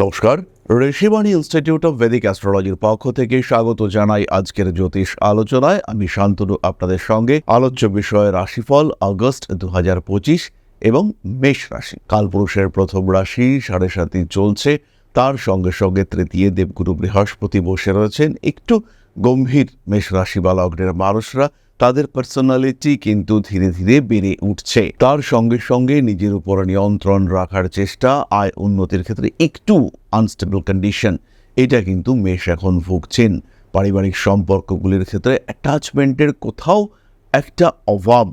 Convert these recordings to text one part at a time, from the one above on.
নমস্কার। Rishibani institute of Vedic অ্যাস্ট্রোলজির পক্ষ থেকে স্বাগত জানাই আজকের জ্যোতিষ আলোচনায়। আমি শান্তনু, আপনাদের সঙ্গে। আলোচ্য বিষয় রাশিফল, আগস্ট দুহাজার পঁচিশ এবং মেষ রাশি। কালপুরুষের প্রথম রাশি সাড়ে সাতই চলছে। তার সঙ্গে সঙ্গে তৃতীয় দেবগুরু বৃহস্পতি বসে রয়েছেন। একটু গম্ভীর মেষ রাশি বা লগ্নের মানুষরা তাদের পার্সোনালিটি কিন্তু ধীরে ধীরে বেড়ে উঠছে। তার সঙ্গে সঙ্গে নিজের উপর নিয়ন্ত্রণ রাখার চেষ্টা, আয় উন্নতির ক্ষেত্রে একটু আনস্টেবল কন্ডিশন এটা কিন্তু মেষ এখন ভুগছেন। পারিবারিক সম্পর্কগুলির ক্ষেত্রে অ্যাটাচমেন্টের কোথাও একটা অভাব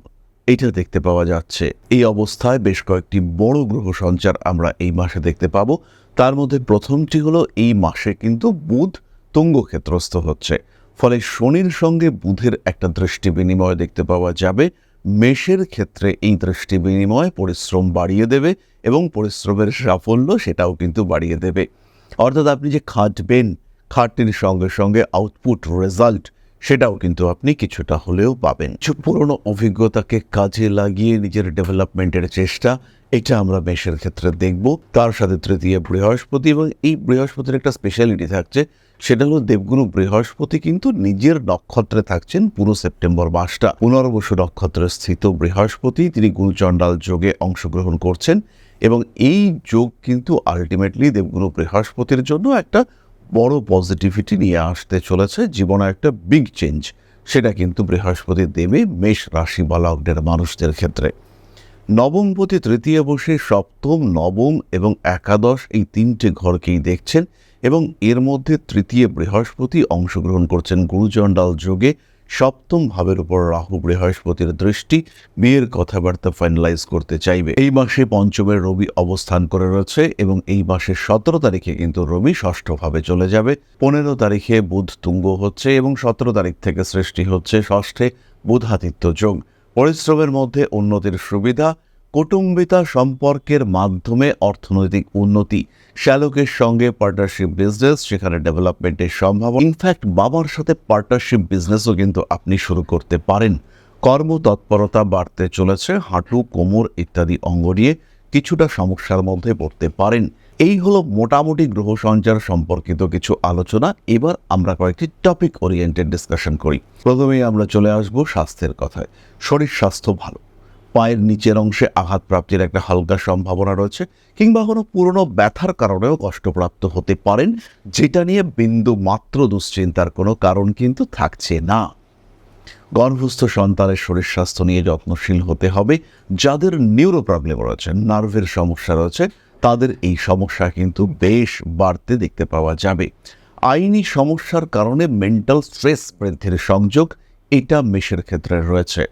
এটা দেখতে পাওয়া যাচ্ছে। এই অবস্থায় বেশ কয়েকটি বড় গ্রহ সঞ্চার আমরা এই মাসে দেখতে পাবো। তার মধ্যে প্রথমটি হলো, এই মাসে কিন্তু বুধ তুঙ্গ ক্ষেত্রস্থ হচ্ছে। ফলে শনির সঙ্গে বুধের একটা দৃষ্টি বিনিময় দেখতে পাওয়া যাবে। মেষের ক্ষেত্রে এই দৃষ্টি বিনিময় পরিশ্রম বাড়িয়ে দেবে এবং পরিশ্রমের সাফল্য সেটাও কিন্তু বাড়িয়ে দেবে। অর্থাৎ আপনি যে খাটবেন খাটনির সঙ্গে সঙ্গে আউটপুট রেজাল্ট সেটাও কিন্তু আপনি কিছুটা হলেও পাবেন। কিছু পুরনো অভিজ্ঞতাকে কাজে লাগিয়ে নিজের ডেভেলপমেন্টের চেষ্টা, এটা আমরা মেষের ক্ষেত্রে দেখব। তার সাথে তৃতীয় বৃহস্পতি এবং এই বৃহস্পতির একটা স্পেশালিটি থাকছে, সেটা হলো দেবগুরু বৃহস্পতি কিন্তু নিজের নক্ষত্রে থাকছেন পুরো সেপ্টেম্বর মাসটা। পুনর্বসু নক্ষত্রে স্থিত বৃহস্পতি, তিনি গুরুচণ্ডাল যোগে অংশগ্রহণ করছেন এবং এই যোগ কিন্তু আলটিমেটলি দেবগুরু বৃহস্পতির জন্য একটা বড় পজিটিভিটি নিয়ে আসতে চলেছে জীবনে একটা বিগ চেঞ্জ সেটা কিন্তু বৃহস্পতি দেবে মেষ রাশি বা লগ্নের মানুষদের ক্ষেত্রে। নবমপতি তৃতীয় বসে সপ্তম, নবম এবং একাদশ এই তিনটে ঘরকেই দেখছেন এবং এর মধ্যে তৃতীয় বৃহস্পতি অংশগ্রহণ করছেন গুরুচণ্ডাল যোগে। সপ্তম ভাবের উপর রাহু বৃহস্পতির দৃষ্টি বিয়ের কথাবার্তা ফাইনালাইজ করতে চাইবে। এই মাসে পঞ্চমের রবি অবস্থান করে রয়েছে এবং এই মাসের সতেরো তারিখে কিন্তু রবি ষষ্ঠ ভাবে চলে যাবে। পনেরো তারিখে বুধ তুঙ্গ হচ্ছে এবং সতেরো তারিখ থেকে সৃষ্টি হচ্ছে ষষ্ঠে বুধাদিত্য যোগ। পরিশ্রমের মধ্যে উন্নতির সুবিধা কুটুম্বিতা সম্পর্কের মাধ্যমে অর্থনৈতিক উন্নতি। শ্যালকের সঙ্গে পার্টনারশিপ বিজনেস সেখানে ডেভেলপমেন্টের সম্ভাবনা। ইনফ্যাক্ট বাবার সাথে পার্টনারশিপ বিজনেসও কিন্তু আপনি শুরু করতে পারেন। কর্মতৎপরতা বাড়তে চলেছে, হাঁটু, কোমর ইত্যাদি অঙ্গ নিয়ে কিছুটা সমস্যার মধ্যে পড়তে পারেন। এই হলো মোটামুটি গ্রহ সঞ্চার সম্পর্কিত কিছু আলোচনা। এবার আমরা কয়েকটি টপিক ওরিয়েন্টেড ডিসকাশন করি। প্রথমেই আমরা চলে আসব স্বাস্থ্যের কথায়। শরীর স্বাস্থ্য ভালো। পায়ের নিচের অংশে আঘাত প্রাপ্তির একটা হালকা সম্ভাবনা রয়েছে কিংবা কোনো পুরনো ব্যথার কারণেও কষ্টপ্রাপ্ত হতে পারেন, যেটা নিয়ে বিন্দু মাত্র দুশ্চিন্তার কোনো কারণ কিন্তু থাকছে না। গর্ভস্থ সন্তানের শরীর স্বাস্থ্য নিয়ে যত্নশীল হতে হবে, যাদের নিউরো প্রবলেম রয়েছে নার্ভের সমস্যা রয়েছে, তাদের এই সমস্যা কিন্তু বেশ বাড়তে দেখতে পাওয়া যাবে। আইনি সমস্যার কারণে মেন্টাল স্ট্রেস বৃদ্ধির সংযোগ এটা মেষের ক্ষেত্রে রয়েছে।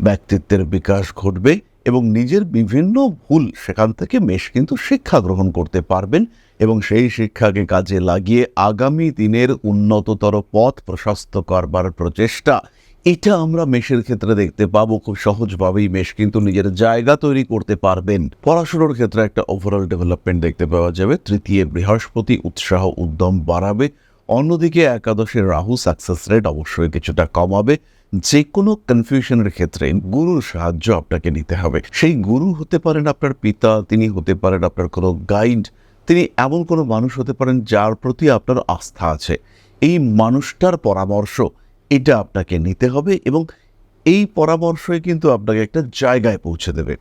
ব্যক্তিত্বের বিকাশ ঘটবে এবং নিজের বিভিন্ন ভুল সেখান থেকে মেষ কিন্তু শিক্ষা গ্রহণ করতে পারবেন এবং সেই শিক্ষাকে কাজে লাগিয়ে আগামী দিনের উন্নততর পথ প্রশস্ত করবার প্রচেষ্টা। এটা আমরা মেষের ক্ষেত্রে দেখতে পাবো, খুব সহজভাবেই মেষ কিন্তু নিজের জায়গা তৈরি করতে পারবেন। পড়াশুনোর ক্ষেত্রে একটা ওভারঅল ডেভেলপমেন্ট দেখতে পাওয়া যাবে, তৃতীয় বৃহস্পতি উৎসাহ উদ্যম বাড়াবে, অন্যদিকে একাদশের রাহু সাকসেস রেট অবশ্যই কিছুটা কমাবে। যে কোনো কনফিউশনের ক্ষেত্রে গুরুর সাহায্য আপনাকে নিতে হবে। সেই গুরু হতে পারেন আপনার পিতা, তিনি হতে পারেন আপনার কোনো গাইড তিনি এমন কোনো মানুষ হতে পারেন যার প্রতি আপনার আস্থা আছে। এই মানুষটার পরামর্শ, এটা আপনাকে নিতে হবে এবং এই পরামর্শই কিন্তু আপনাকে একটা জায়গায় পৌঁছে দেবে।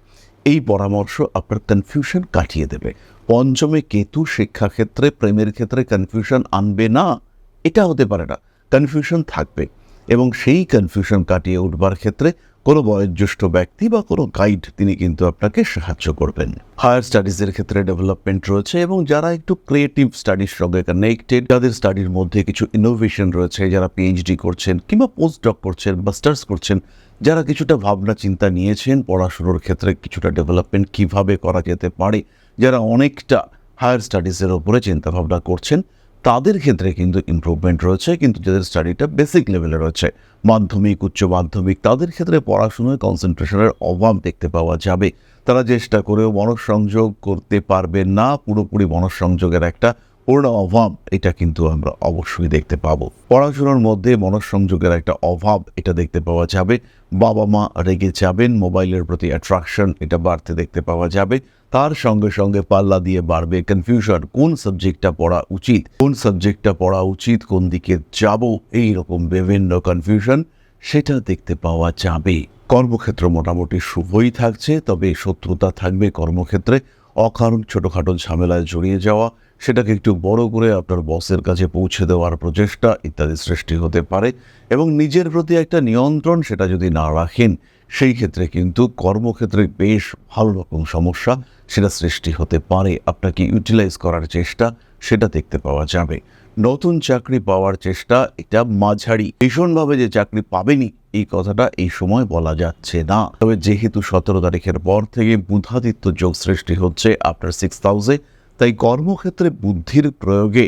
এই পরামর্শ আপনার কনফিউশন কাটিয়ে দেবে। পঞ্চমে কেতু শিক্ষাক্ষেত্রে, প্রেমের ক্ষেত্রে কনফিউশন আনবে না এটা হতে পারে না। কনফিউশন থাকবে। এবং সেই কনফিউশন কাটিয়ে উঠবার ক্ষেত্রে কোনো বয়োজ্যেষ্ঠ ব্যক্তি বা কোনো গাইড তিনি কিন্তু আপনাকে সাহায্য করবেন। হায়ার স্টাডিজের ক্ষেত্রে ডেভেলপমেন্ট রয়েছে এবং যারা একটু ক্রিয়েটিভ স্টাডির সঙ্গে কানেক্টেড তাদের স্টাডির মধ্যে কিছু ইনোভেশন রয়েছে, যারা পিএইচডি করছেন কিংবা পোস্ট ডক করছেন মাস্টার্স করছেন, যারা কিছুটা ভাবনা চিন্তা নিয়েছেন, পড়াশুনোর ক্ষেত্রে কিছুটা ডেভেলপমেন্ট কীভাবে করা যেতে পারে, যারা অনেকটা হায়ার স্টাডিজের ওপরে চিন্তাভাবনা করছেন তাদের ক্ষেত্রে কিন্তু ইম্প্রুভমেন্ট রয়েছে, কিন্তু যাদের স্টাডিটা বেসিক লেভেলে রয়েছে, মাধ্যমিক, উচ্চ মাধ্যমিক, তাদের ক্ষেত্রে পড়াশুনোয় কনসেন্ট্রেশনের অভাব দেখতে পাওয়া যাবে। তারা চেষ্টা করেও মনঃসংযোগ করতে পারবে না, পুরোপুরি মনঃসংযোগের একটা পূর্ণ অভাব এটা কিন্তু আমরা অবশ্যই দেখতে পাবো। পড়াশোনার মধ্যে মনঃসংযোগের একটা অভাব এটা দেখতে পাওয়া যাবে। বাবা মা রেগে যাবেন, মোবাইলের প্রতি অ্যাট্রাকশন এটা বাড়তে দেখতে পাওয়া যাবে। তার সঙ্গে সঙ্গে পাল্লা দিয়ে বাড়বে কনফিউশন কোন সাবজেক্টটা পড়া উচিত? কোন সাবজেক্টটা পড়া উচিত? কোন দিকে যাব? এই রকম বিভিন্ন কনফিউশন সেটা দেখতে পাওয়া যাবে। কর্মক্ষেত্র মোটামুটি শুভই থাকছে, তবে শত্রুতা থাকবে কর্মক্ষেত্রে। অকারণ ছোটোখাটো ঝামেলায় জড়িয়ে যাওয়া, সেটাকে একটু বড় করে আপনার বসের কাছে পৌঁছে দেওয়ার প্রচেষ্টা ইত্যাদি সৃষ্টি হতে পারে এবং নিজের প্রতি একটা নিয়ন্ত্রণ সেটা যদি না রাখেন, সেই ক্ষেত্রে কিন্তু কর্মক্ষেত্রে বেশ ভালো রকম সমস্যা সেটা সৃষ্টি হতে পারে। আপনাকে ইউটিলাইজ করার চেষ্টা সেটা দেখতে পাওয়া যাবে। নতুন চাকরি পাওয়ার চেষ্টা, এটা মাঝারি। ভীষণভাবে যে চাকরি পাবেনি, এই কথাটা এই সময় বলা যাচ্ছে না। তবে যেহেতু সতেরো তারিখের পর থেকে বুধাদিত্য যোগ সৃষ্টি হচ্ছে আপনার সিক্স হাউসে তাই কর্মক্ষেত্রে বুদ্ধির প্রয়োগে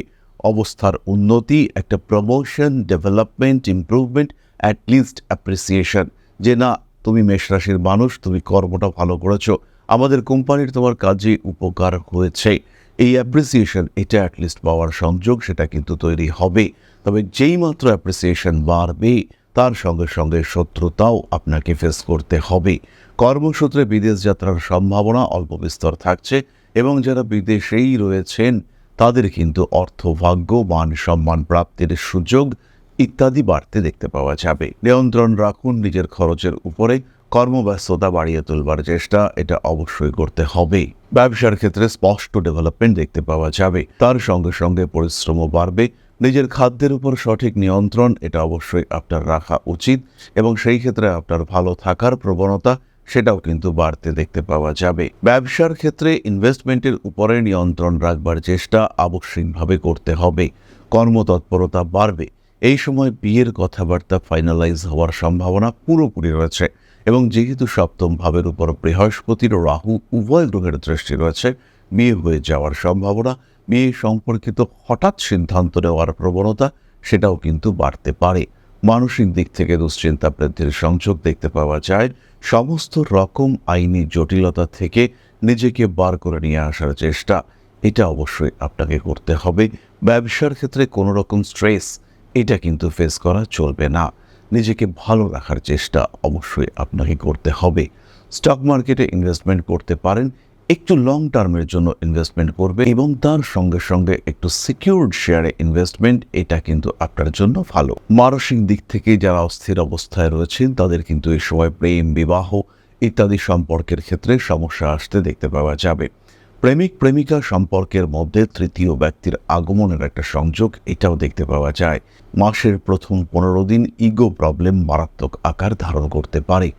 অবস্থার উন্নতি, একটা promotion development improvement at least appreciation যে না, তুমি মেষরাশির মানুষ, তুমি কর্মটা ভালো করেছ। আমাদের কোম্পানির তোমার কাজে উপকার হয়েছে। এই অ্যাপ্রিসিয়েশন এটা অ্যাটলিস্ট পাওয়ার সংযোগ, সেটা কিন্তু তৈরি হবে। তবে যেই মাত্র অ্যাপ্রিসিয়েশন বাড়বে, তার সঙ্গে সঙ্গে শত্রুতাও আপনাকে ফেস করতে হবে। কর্মসূত্রে বিদেশ যাত্রার সম্ভাবনা অল্প বিস্তর থাকছে এবং যারা বিদেশেই রয়েছেন, তাদের কিন্তু অর্থভাগ্য, মান সম্মান প্রাপ্তির সুযোগ ইত্যাদি বাড়তে দেখতে পাওয়া যাবে। নিয়ন্ত্রণ রাখুন নিজের খরচের উপরে কর্মব্যস্ততা বাড়িয়ে তুলবার চেষ্টা এটা অবশ্যই করতে হবে ব্যবসার ক্ষেত্রে স্পষ্ট ডেভেলপমেন্ট দেখতে পাওয়া যাবে। তার সঙ্গে সঙ্গে পরিশ্রমও বাড়বে। নিজের খাদ্যের উপর সঠিক নিয়ন্ত্রণ এটা অবশ্যই আপনার রাখা উচিত এবং সেই ক্ষেত্রে আপনার ভালো থাকার প্রবণতা সেটাও কিন্তু বাড়তে দেখতে পাওয়া যাবে। ব্যবসার ক্ষেত্রে ইনভেস্টমেন্টের উপরে নিয়ন্ত্রণ রাখবার চেষ্টা আবশ্যিকভাবে করতে হবে। কর্মতৎপরতা বাড়বে। এই সময় বিয়ের কথাবার্তা ফাইনালাইজ হওয়ার সম্ভাবনা পুরোপুরি রয়েছে এবং যেহেতু সপ্তম ভাবের উপর বৃহস্পতির রাহু উভয় গ্রহের দৃষ্টি রয়েছে, বিয়ে হয়ে যাওয়ার সম্ভাবনা, বিয়ে সম্পর্কিত হঠাৎ সিদ্ধান্ত নেওয়ার প্রবণতা সেটাও কিন্তু বাড়তে পারে। মানসিক দিক থেকে দুশ্চিন্তা বৃদ্ধির সংযোগ দেখতে পাওয়া যায়। সমস্ত রকম আইনি জটিলতা থেকে নিজেকে বার করে নিয়ে আসার চেষ্টা, এটা অবশ্যই আপনাকে করতে হবে। ব্যবসার ক্ষেত্রে কোনো রকম স্ট্রেস এটা কিন্তু ফেস করা চলবে না। নিজেকে ভালো রাখার চেষ্টা অবশ্যই আপনাকে করতে হবে। স্টক মার্কেটে ইনভেস্টমেন্ট করতে পারেন, একটু লং টার্মের জন্য ইনভেস্টমেন্ট করবে এবং তার সঙ্গে সঙ্গে একটু সিকিউরড শেয়ারে ইনভেস্টমেন্ট এটা কিন্তু আপনার জন্য ভালো। মানসিক দিক থেকে যারা অস্থির অবস্থায় রয়েছেন, তাদের কিন্তু এই সময় প্রেম, বিবাহ ইত্যাদি সম্পর্কের ক্ষেত্রে সমস্যা আসতে দেখতে পাওয়া যাবে। প্রেমিক প্রেমিকা সম্পর্কের মধ্যে তৃতীয় ব্যক্তির আগমনের একটা সংযোগ এটাও দেখতে পাওয়া যায়। মাসের প্রথম পনেরো দিন ইগো প্রবলেম মারাত্মক আকার ধারণ করতে পারে।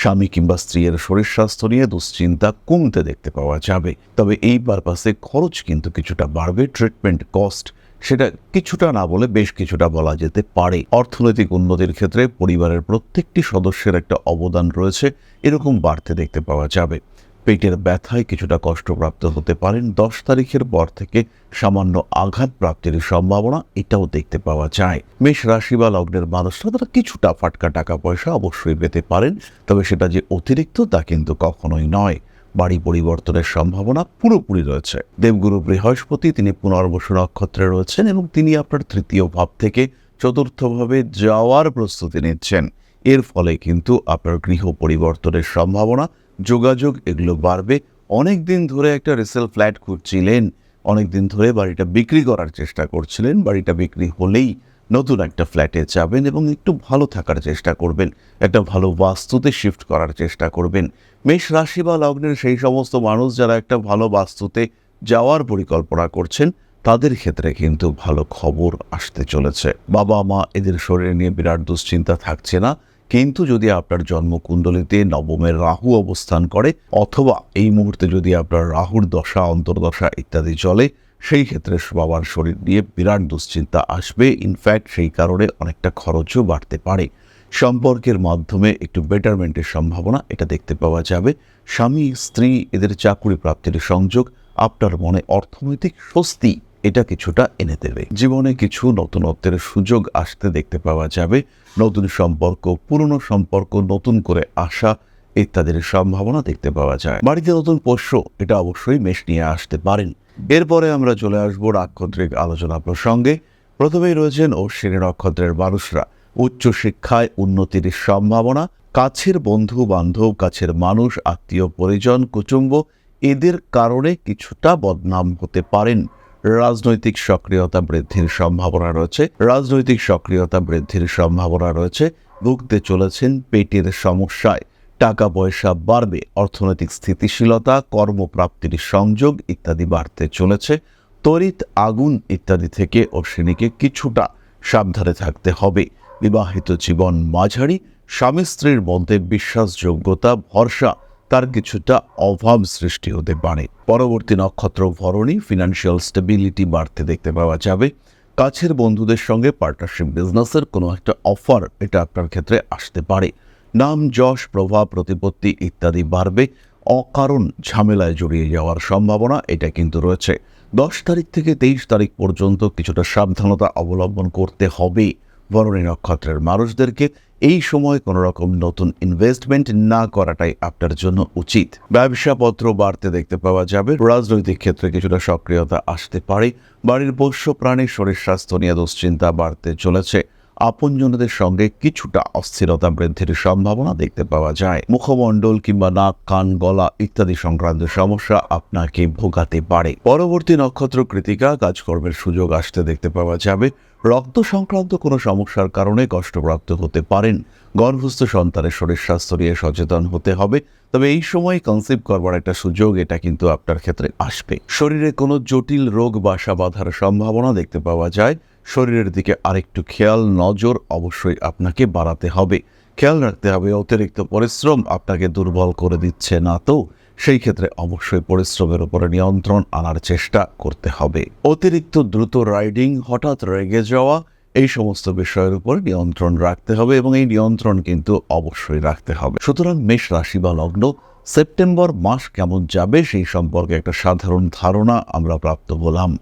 স্বামী কিংবা স্ত্রীর শরীর স্বাস্থ্য নিয়ে দুশ্চিন্তা কমতে দেখতে পাওয়া যাবে। তবে এই পারপাসে খরচ কিন্তু কিছুটা বাড়বে ট্রিটমেন্ট কস্ট সেটা কিছুটা না বলে বেশ কিছুটা বলা যেতে পারে। অর্থনৈতিক উন্নতির ক্ষেত্রে পরিবারের প্রত্যেকটি সদস্যের একটা অবদান রয়েছে, এরকম বাড়তে দেখতে পাওয়া যাবে। পেটের ব্যথায় কিছুটা কষ্টপ্রাপ্ত হতে পারেন। দশ তারিখের পর থেকে সামান্য আঘাত প্রাপ্তির সম্ভাবনা এটাও দেখতে পাওয়া যায়। মেষ রাশি বা লগ্নের মানুষরা তারা কিছুটা ফাটকা টাকা পয়সা অবশ্যই পেতে পারেন, তবে সেটা যে অতিরিক্ত তা কিন্তু কখনোই নয়। বাড়ি পরিবর্তনের সম্ভাবনা পুরোপুরি রয়েছে। দেবগুরু বৃহস্পতি তিনি পুনর্বসু নক্ষত্রে রয়েছেন এবং তিনি আপনার তৃতীয় ভাব থেকে চতুর্থভাবে যাওয়ার প্রস্তুতি নিচ্ছেন। এর ফলে কিন্তু আপনার গৃহ পরিবর্তনের সম্ভাবনা যোগাযোগ এগুলো বাড়বে। অনেক দিন ধরে একটা রিসেল ফ্ল্যাট খুঁজছিলেন, অনেক দিন ধরে বাড়িটা বিক্রি করার চেষ্টা করছিলেন, বাড়িটা বিক্রি হলেই নতুন একটা ফ্ল্যাটে যাবেন এবং একটু ভালো থাকার চেষ্টা করবেন, একটা ভালো বাস্তুতে শিফট করার চেষ্টা করবেন। মেষ রাশি বা লগ্নের সেই সমস্ত মানুষ যারা একটা ভালো বাস্তুতে যাওয়ার পরিকল্পনা করছেন, তাদের ক্ষেত্রে কিন্তু ভালো খবর আসতে চলেছে। বাবা মা এদের শরীর নিয়ে বিরাট দুশ্চিন্তা থাকছে না কিন্তু যদি আপনার জন্মকুণ্ডলিতে নবমের রাহু অবস্থান করে, অথবা এই মুহূর্তে যদি আপনার রাহুর দশা, অন্তর্দশা ইত্যাদি চলে, সেই ক্ষেত্রে বাবার শরীর নিয়ে বিরাট দুশ্চিন্তা আসবে। ইনফ্যাক্ট সেই কারণে অনেকটা খরচও বাড়তে পারে। সম্পর্কের মাধ্যমে একটু বেটারমেন্টের সম্ভাবনা এটা দেখতে পাওয়া যাবে। স্বামী, স্ত্রী, এদের চাকুরি প্রাপ্তির সংযোগ, আপনার মনে অর্থনৈতিক স্বস্তি, এটা কিছুটা এনে দেবে। জীবনে কিছু নতুনত্বের সুযোগ আসতে দেখতে পাওয়া যাবে। নতুন সম্পর্ক, পুরনো সম্পর্ক, নতুন করে আসা ইত্যাদির সম্ভাবনা দেখতে পাওয়া যায়। বাড়িতে নতুন পোষ্য, এটা অবশ্যই মেষ নিয়ে আসতে পারেন। এরপরে আমরা চলে আসব রাক্ষত্রিক আলোচনা প্রসঙ্গে। প্রথমেই রয়েছেন অশ্বিনী নক্ষত্রের মানুষরা। উচ্চ শিক্ষায় উন্নতির সম্ভাবনা, কাছের বন্ধু বান্ধব কাছের মানুষ আত্মীয় পরিজন কুটুম্ব, এদের কারণে কিছুটা বদনাম হতে পারেন। রাজনৈতিক সক্রিয়তা বৃদ্ধির সম্ভাবনা রয়েছে। রাজনৈতিক সক্রিয়তা বৃদ্ধির সম্ভাবনা রয়েছে। ভুগতে চলেছেন পেটের সমস্যায়। টাকা পয়সা বাড়বে, অর্থনৈতিক স্থিতিশীলতা, কর্মপ্রাপ্তির সংযোগ ইত্যাদি বাড়তে চলেছে। তড়িৎ আগুন ইত্যাদি থেকে অশ্বিনীকে কিছুটা সাবধানে থাকতে হবে। বিবাহিত জীবন মাঝারি, স্বামী স্ত্রীর মধ্যে বিশ্বাসযোগ্যতা, ভরসা তার কিছুটা অভাব সৃষ্টি হতে পারে। পরবর্তী নক্ষত্র ভরণী ফিনান্সিয়াল স্টেবিলিটি বাড়তে দেখতে পাওয়া যাবে। কাছের বন্ধুদের সঙ্গে পার্টনারশিপ বিজনেসের কোনো একটা অফার এটা আপনার ক্ষেত্রে আসতে পারে। নাম, যশ, প্রভাব, প্রতিপত্তি ইত্যাদি বাড়বে। অকারণ ঝামেলায় জড়িয়ে যাওয়ার সম্ভাবনা এটা কিন্তু রয়েছে। দশ তারিখ থেকে তেইশ তারিখ পর্যন্ত কিছুটা সাবধানতা অবলম্বন করতে হবে। বরণী নক্ষত্রের মানুষদেরকে এই সময় কোনো রকম নতুন ইনভেস্টমেন্ট না করাটাই আপনার জন্য উচিত। ব্যবসাপত্র বাড়তে দেখতে পাওয়া যাবে। রাজনৈতিক ক্ষেত্রে কিছুটা সক্রিয়তা আসতে পারে। বাড়ির পোষ্য প্রাণীর শরীর স্বাস্থ্য নিয়ে দুশ্চিন্তা বাড়তে চলেছে। আপনজনদের সঙ্গে কিছুটা অস্থিরতা বৃদ্ধির সম্ভাবনা দেখতে পাওয়া যায়। মুখমণ্ডল কিংবা নাক, কান, গলা ইত্যাদি সংক্রান্ত সমস্যা আপনাকে ভোগাতে পারে। পরবর্তী নক্ষত্র কৃতিকা কাজকর্মের সুযোগ আসতে দেখতে পাওয়া যাবে। রক্ত সংক্রান্ত কোনো সমস্যার কারণে কষ্টপ্রাপ্ত হতে পারেন। গর্ভস্থ সন্তানের শরীর স্বাস্থ্য নিয়ে সচেতন হতে হবে। তবে এই সময় কনসিভ করবার একটা সুযোগ, এটা কিন্তু আপনার ক্ষেত্রে আসবে। শরীরে কোনো জটিল রোগ, বাসা বাঁধার সম্ভাবনা দেখতে পাওয়া যায়। শরীরের দিকে আরেকটু খেয়াল, নজর অবশ্যই আপনাকে বাড়াতে হবে। খেয়াল রাখতে হবে, অতিরিক্ত পরিশ্রম আপনাকে দুর্বল করে দিচ্ছে না তো। সেই ক্ষেত্রে অবশ্যই পরিশ্রমের উপরে নিয়ন্ত্রণ আনার চেষ্টা করতে হবে। অতিরিক্ত দ্রুত রাইডিং, হঠাৎ রেগে যাওয়া, এই সমস্ত বিষয়ের উপর নিয়ন্ত্রণ রাখতে হবে এবং এই নিয়ন্ত্রণ কিন্তু অবশ্যই রাখতে হবে। সুতরাং মেষ রাশি বা লগ্ন, সেপ্টেম্বর মাস কেমন যাবে সেই সম্পর্কে একটা সাধারণ ধারণা আমরা প্রাপ্ত হলাম।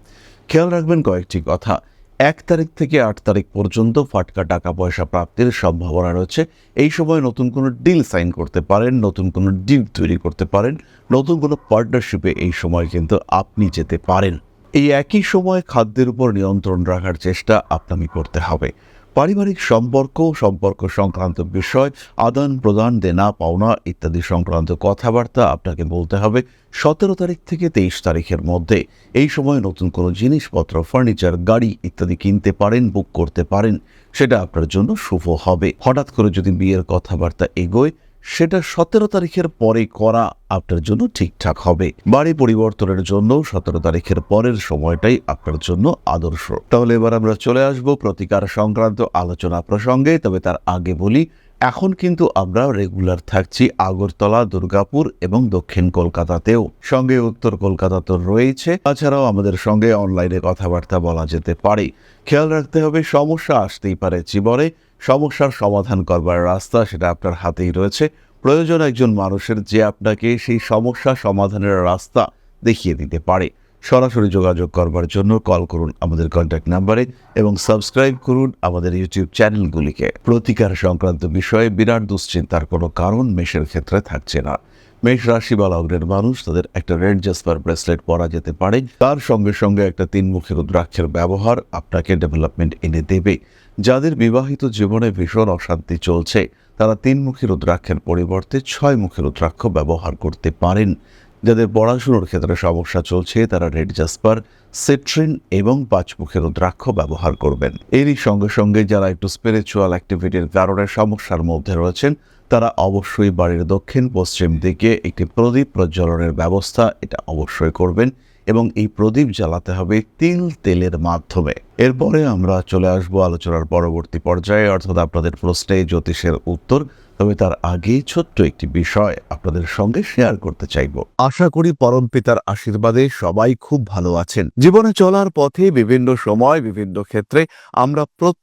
খেয়াল রাখবেন কয়েকটি কথা। এক তারিখ থেকে আট তারিখ পর্যন্ত ফাটকা টাকা পয়সা প্রাপ্তির সম্ভাবনা রয়েছে। এই সময় নতুন কোনো ডিল সাইন করতে পারেন, নতুন কোনো ডিল তৈরি করতে পারেন, নতুন কোনো পার্টনারশিপে এই সময় কিন্তু আপনি যেতে পারেন। এই একই সময় খাদ্যের উপর নিয়ন্ত্রণ রাখার চেষ্টা আপনাকে করতে হবে। পারিবারিক সম্পর্ক সম্পর্ক সংক্রান্ত বিষয়, আদান প্রদান, দেনা, পাওনা ইত্যাদি সংক্রান্ত কথাবার্তা আপনাকে বলতে হবে সতেরো তারিখ থেকে তেইশ তারিখের মধ্যে। এই সময় নতুন কোনো জিনিসপত্র, ফার্নিচার, গাড়ি ইত্যাদি কিনতে পারেন, বুক করতে পারেন, সেটা আপনার জন্য শুভ হবে। হঠাৎ করে যদি বিয়ের কথাবার্তা এগোয় সেটা সতেরো তারিখের পরে করা আপনার জন্য ঠিকঠাক হবে। বাড়ি পরিবর্তনের জন্য সতেরো তারিখের পরের সময়টাই আপনার জন্য আদর্শ। তাহলে এবার আমরা চলে আসব প্রতিকার সংক্রান্ত আলোচনা প্রসঙ্গে, তবে তার আগে বলি, এখন কিন্তু আমরা রেগুলার থাকছি আগরতলা, দুর্গাপুর এবং দক্ষিণ কলকাতাতেও। সঙ্গে উত্তর কলকাতা তো রয়েছে। তাছাড়াও আমাদের সঙ্গে অনলাইনে কথাবার্তা বলা যেতে পারে। খেয়াল রাখতে হবে, সমস্যা আসতেই পারে জীবনে। সমস্যার সমাধান করবার রাস্তা সেটা আপনার হাতেই রয়েছে। প্রয়োজন একজন মানুষের যে আপনাকে সেই সমস্যা সমাধানের রাস্তা দেখিয়ে দিতে পারে। সরাসরি যোগাযোগ করবার জন্য কল করুন আমাদের কন্ট্যাক্ট নাম্বারে এবং সাবস্ক্রাইব করুন আমাদের ইউটিউব চ্যানেলগুলিকে প্রতিকার সংক্রান্ত বিষয়ে বিরাট দুশ্চিন্তার কোনো কারণ মেষের ক্ষেত্রে থাকছে না। মেষ রাশি বা লগ্নের মানুষ তাদের একটা রেড জাসপার ব্রেসলেট পরা যেতে পারে। তার সঙ্গে সঙ্গে একটা তিনমুখী রুদ্রাক্ষের ব্যবহার আপনাকে ডেভেলপমেন্ট এনে দেবে। যাদের বিবাহিত জীবনে ভীষণ অশান্তি চলছে, তারা তিন তিনমুখী রুদ্রাক্ষের পরিবর্তে ছয় ছয়মুখী রুদ্রাক্ষ ব্যবহার করতে পারেন। যাদের পড়াশুনোর ক্ষেত্রে সমস্যা চলছে, তারা রেড জাসপার, সিট্রিন এবং পাঁচমুখের রুদ্রাক্ষ ব্যবহার করবেন। এরই সঙ্গে সঙ্গে যারা একটু স্পিরিচুয়াল অ্যাক্টিভিটির কারণে সমস্যার মধ্যে রয়েছেন, তারা অবশ্যই বাড়ির দক্ষিণ পশ্চিম দিকে একটি প্রদীপ প্রজ্বলনের ব্যবস্থা এটা অবশ্যই করবেন। এবং এই প্রদীপ জ্বালাতে হবে তিল তেলের মাধ্যমে। এরপরে আমরা চলে আসব আলোচনার পরবর্তী পর্যায়ে, অর্থাৎ আপনাদের প্রশ্নে জ্যোতিষের উত্তর, তবে তার আগে ছোট্ট একটি বিষয় আপনাদের সঙ্গে শেয়ার করতে চাইব। আশা করি পরম পিতার আশীর্বাদে সবাই খুব ভালো আছেন। জীবনে চলার পথে বিভিন্ন সময়, বিভিন্ন ক্ষেত্রে আমরা প্রত্যেক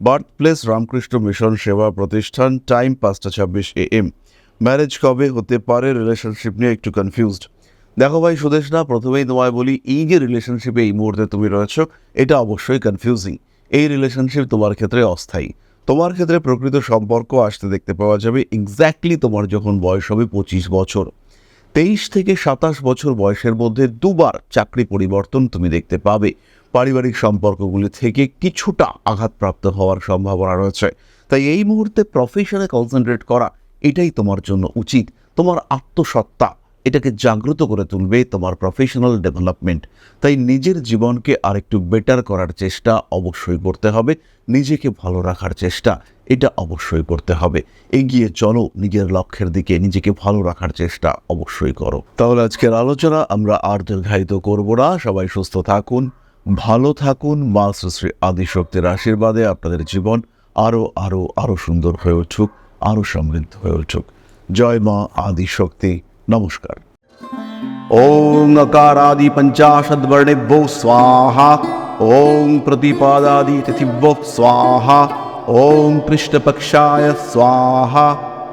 বার্থ প্লেস রামকৃষ্ণ মিশন সেবা প্রতিষ্ঠান, টাইম পাঁচটা ছাব্বিশ এ এম। ম্যারেজ কবে হতে পারে? রিলেশনশিপ নিয়ে একটু কনফিউজড দেখো ভাই, সুদেশ না প্রথমেই তোমায় বলি, এই যে রিলেশনশিপে এই মুহূর্তে তুমি রয়েছো, এটা অবশ্যই কনফিউজিং এই রিলেশনশিপ তোমার ক্ষেত্রে অস্থায়ী। তোমার ক্ষেত্রে প্রকৃত সম্পর্ক আসতে দেখতে পাওয়া যাবে এক্স্যাক্টলি তোমার যখন বয়স হবে পঁচিশ বছর। তেইশ থেকে সাতাশ বছর বয়সের মধ্যে দুবার চাকরি পরিবর্তন তুমি দেখতে পাবে। পারিবারিক সম্পর্কগুলি থেকে কিছুটা আঘাতপ্রাপ্ত হওয়ার সম্ভাবনা রয়েছে। তাই এই মুহূর্তে প্রফেশনে কনসেন্ট্রেট করা এটাই তোমার জন্য উচিত। তোমার আত্মসত্তা এটাকে জাগ্রত করে তুলবে তোমার প্রফেশনাল ডেভেলপমেন্ট তাই নিজের জীবনকে আরেকটু বেটার করার চেষ্টা অবশ্যই করতে হবে। নিজেকে ভালো রাখার চেষ্টা এটা অবশ্যই করতে হবে। এগিয়ে চলো নিজের লক্ষ্যের দিকে নিজেকে ভালো রাখার চেষ্টা অবশ্যই করো। তাহলে আজকের আলোচনা আমরা আর দীর্ঘায়িত করব না। সবাই সুস্থ থাকুন। ভালো থাকুন, মা শ্রী আদিশক্তির আশীর্বাদে আপনাদের জীবন আরও আরও আরও সুন্দর হয়ে উঠুক আরও সমৃদ্ধ হয়ে উঠুক। জয় মা আদিশক্তি। নমস্কার। ওং আকারাদি পঞ্চাশদ বর্ণেভ্যো স্বাহা, ওং প্রতিপাদাদি তিথিভ্যো স্বাহা, ওং পৃষ্ঠপক্ষায় স্বাহা।